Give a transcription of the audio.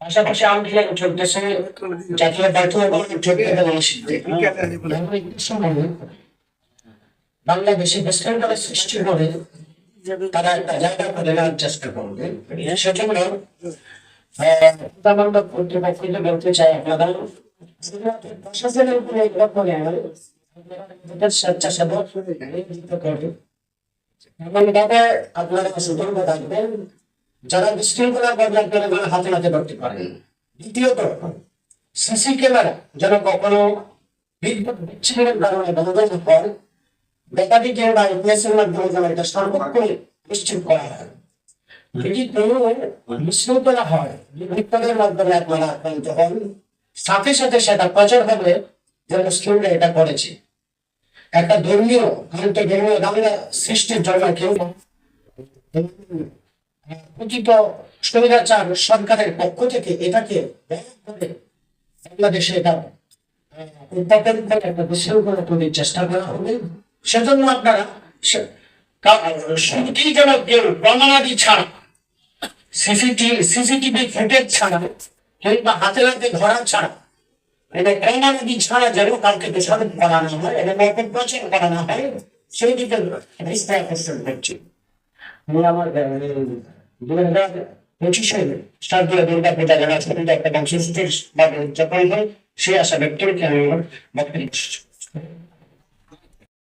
পাশাপাশি আন্দোলন চলতেছে জাতীয় বিশৃঙ্খলা সৃষ্টি করে তারা একটা জায়গা করে নেওয়ার চেষ্টা করবে। সেজন্য চাই আপনারা প্রশাসনের উপরে আপনারা সতর্ক থাকবেন যারা বিশৃঙ্খলা বদলার করে তারা হাতে হাতে ধরতে পারেন দ্বিতীয়ত সিসি ক্যামেরা যেন কখনো বিদ্যুৎ বিচ্ছিন্নের কারণে বন্ধ না হয় বেকারি কিংবা ইতিহাসের মাধ্যমে যেন এটা সর্বোত্তম নিশ্চিত করা হয়। যদি কোনো বিশৃঙ্খলা হয় বিপদের মাধ্যমে আপনারা আক্রান্ত হন। সাথে সাথে সেটা প্রচার হবে যে মুসলিমরা এটা করেছে। একটা ধর্মীয় সৃষ্টির জন্য কেউ স্বৈরাচার সরকারের পক্ষ থেকে এটাকে বাংলাদেশে এটা উদ্যাপন করে একটা তৈরির চেষ্টা করা হবে। সেজন্য আপনারা কেউ প্রমাণাদি ছাড়া সিসিটিভি সিসিটিভি ফুটেজ ছাড়া, কিংবা হাতে হাতে ধরা ছাড়া, এটা প্রমাণাদি ছাড়া যেন কাউকে দোষারোপ হয় এবং অপপ্রচার করানো হয়, সেই দিকে করছি। আমার দুই হাজার পঁচিশে শারদীয় দুর্গা পূজা যারা ছোট একটা বংশ উদযাপন হয়, সেই আশা ব্যক্ত আমি আমার বক্তব্য।